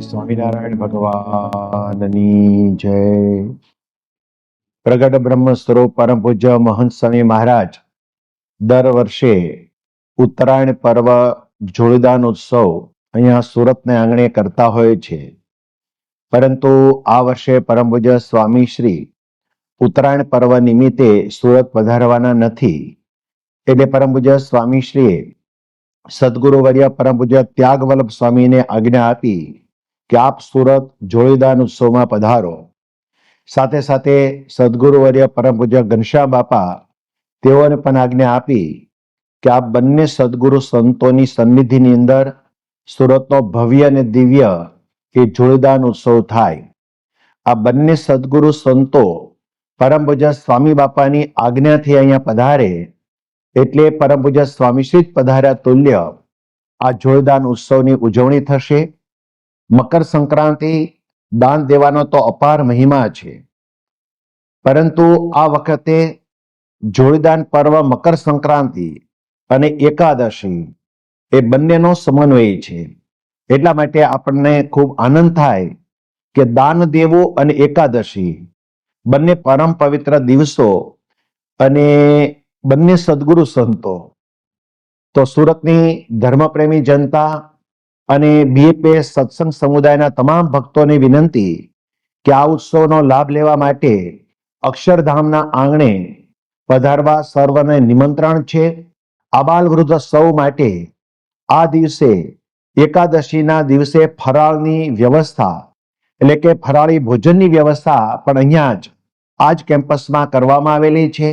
સ્વામિનારાયણ ભગવાનની જય. પ્રગટ બ્રહ્મ સ્વરૂપ પરમ પૂજ્ય મહંત સ્વામી મહારાજ, દર વર્ષે ઉત્તરાયણ પર્વ જોડદાન ઉત્સવ અહીંયા સુરતને આંગણે કરતા હોય છે. પરંતુ આ વર્ષે પરમ પૂજ્ય સ્વામી શ્રી ઉત્તરાયણ પર્વ નિમિત્તે સુરત પધારવાના નથી. એટલે પરમ પૂજ્ય સ્વામી શ્રીએ સદગુરુ વર્ય પરમ પૂજ્ય ત્યાગવલ્લભ સ્વામીને આજ્ઞા આપી કે આપ સુરત જોડીદાન ઉત્સવમાં પધારો. સાથે સાથે સદગુરુવર્ય પરમ પૂજ્ય ઘનશ્યામ બાપા તેઓને પણ આજ્ઞા આપી કે આ બંને સદગુરુ સંતોની સન્નિધિની અંદર સુરતનો ભવ્ય અને દિવ્ય એ જોડીદાન ઉત્સવ થાય. આ બંને સદગુરુ સંતો પરમ પૂજ્ય સ્વામી બાપાની આજ્ઞાથી અહીંયા પધારે એટલે પરમ પૂજ્ય સ્વામીશ્રી જ પધાર્યા તુલ્ય. આ જોરદાન ઉત્સવની ઉજવણી થશે. મકર સંક્રાંતિ દાન દેવાનો તો અપાર મહિમા છે. પરંતુ આ વખતે જોડીદાન પર્વ મકર સંક્રાંતિ અને એકાદશી એ બંનેનો સમન્વય છે. એટલા માટે આપણને ખૂબ આનંદ થાય કે દાન દેવું અને એકાદશી બંને પરમ પવિત્ર દિવસો અને બંને સદગુરુ સંતો તો સુરતની ધર્મપ્રેમી જનતા અને બીએપીએસ સત્સંગ સમુદાયના તમામ ભક્તોને વિનંતી કે આ ઉત્સવનો લાભ લેવા માટે અક્ષરધામના આંગણે પધારવા સર્વને નિમંત્રણ છે. આબાલ વૃદ્ધ સૌ માટે આ દિવસે એકાદશીના દિવસે ફરાળની વ્યવસ્થા એટલે કે ફરાળી ભોજનની વ્યવસ્થા પણ અહીંયા જ આ જ કેમ્પસમાં કરવામાં આવેલી છે.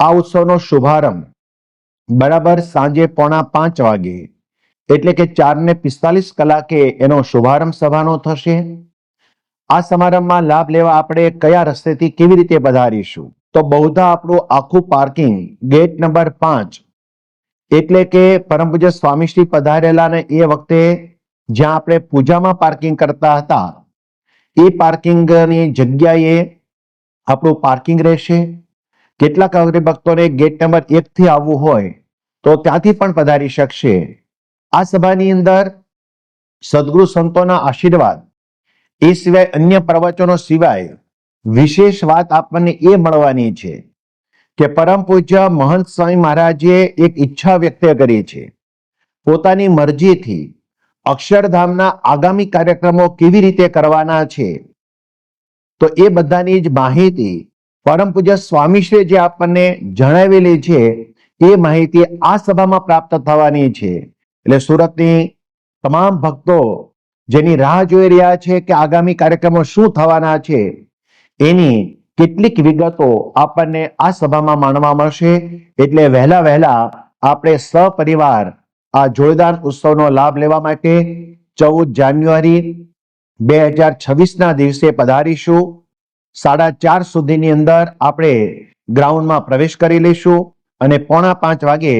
આ ઉત્સવનો શુભારંભ બરાબર સાંજે પોણા પાંચ વાગે એટલે કે ચાર ને પિસ્તાલીસ કલાકે એનો શુભારંભ સભાનો થશે. આ સમારંભમાં લાભ લેવા આપણે કયા રસ્તેથી કેવી રીતે પધારીશું? તો બહુધા આપણું આખું પાર્કિંગ ગેટ નંબર પાંચ. એટલે કે પરમ પૂજ્ય સ્વામીશ્રી પધારેલા ને એ વખતે જ્યાં આપણે પૂજામાં પાર્કિંગ કરતા હતા, એ પાર્કિંગની જગ્યાએ આપણું પાર્કિંગ રહેશે. કેટલાક ભક્તોને ગેટ નંબર એક થી આવવું હોય તો ત્યાંથી પણ પધારી શકશે. આ સભાની અંદર સદગુરુ સંતોના આશીર્વાદ, એ સિવાય અન્ય પ્રવચનો સિવાય વિશેષ વાત આપણને એ મળવાની છે કે પરમ પૂજ્ય મહંત સ્વામી મહારાજે એક ઈચ્છા વ્યક્ત કરી છે. પોતાની મરજીથી અક્ષરધામના આગામી કાર્યક્રમો કેવી રીતે કરવાના છે, તો એ બધાની જ માહિતી પરમ પૂજ્ય સ્વામીશ્રી જે આપણને જણાવેલી છે, એ માહિતી આ સભામાં પ્રાપ્ત થવાની છે. એટલે સુરતની તમામ ભક્તો જેની રાહ જોઈ રહ્યા છે કે આગામી કાર્યક્રમો શું થવાના છે, એની કેટલીક વિગતો આપણને આ સભામાં માણવા મળશે. એટલે વહેલા વહેલા આપણે સપરિવાર આ જોરદાર ઉત્સવનો લાભ લેવા માટે ચૌદ જાન્યુઆરી બે હજાર છવ્વીસના દિવસે પધારીશું. સાડા ચાર સુધીની અંદર આપણે ગ્રાઉન્ડમાં પ્રવેશ કરી લઈશું અને પોણા પાંચ વાગે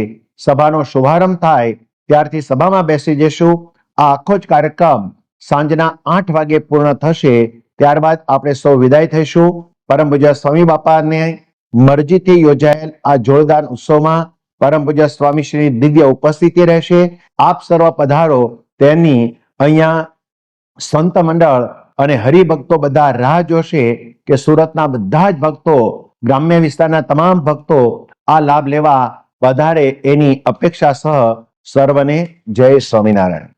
સભાનો શુભારંભ થાય ત્યારથી સભામાં બેસી જઈશું. આ આખો જ કાર્યક્રમ સાંજના આઠ વાગે પૂર્ણ થશે. ત્યારબાદ આપણે સૌ વિદાય થઈશું. પરમ પૂજ્ય સ્વામી બાપાને મરજીથી યોજાયેલ આ જોરદાર ઉત્સવમાં પરમ પૂજ્ય સ્વામી શ્રી દિવ્ય ઉપસ્થિતિ રહેશે. આપ સર્વ પધારો. તેની અહીંયા સંત મંડળ અને હરિભક્તો બધા રાહ જોશે કે સુરતના બધા જ ભક્તો, ગ્રામ્ય વિસ્તારના તમામ ભક્તો આ લાભ લેવા વધારે એની અપેક્ષા સહ સર્વને જય સ્વામિનારાયણ.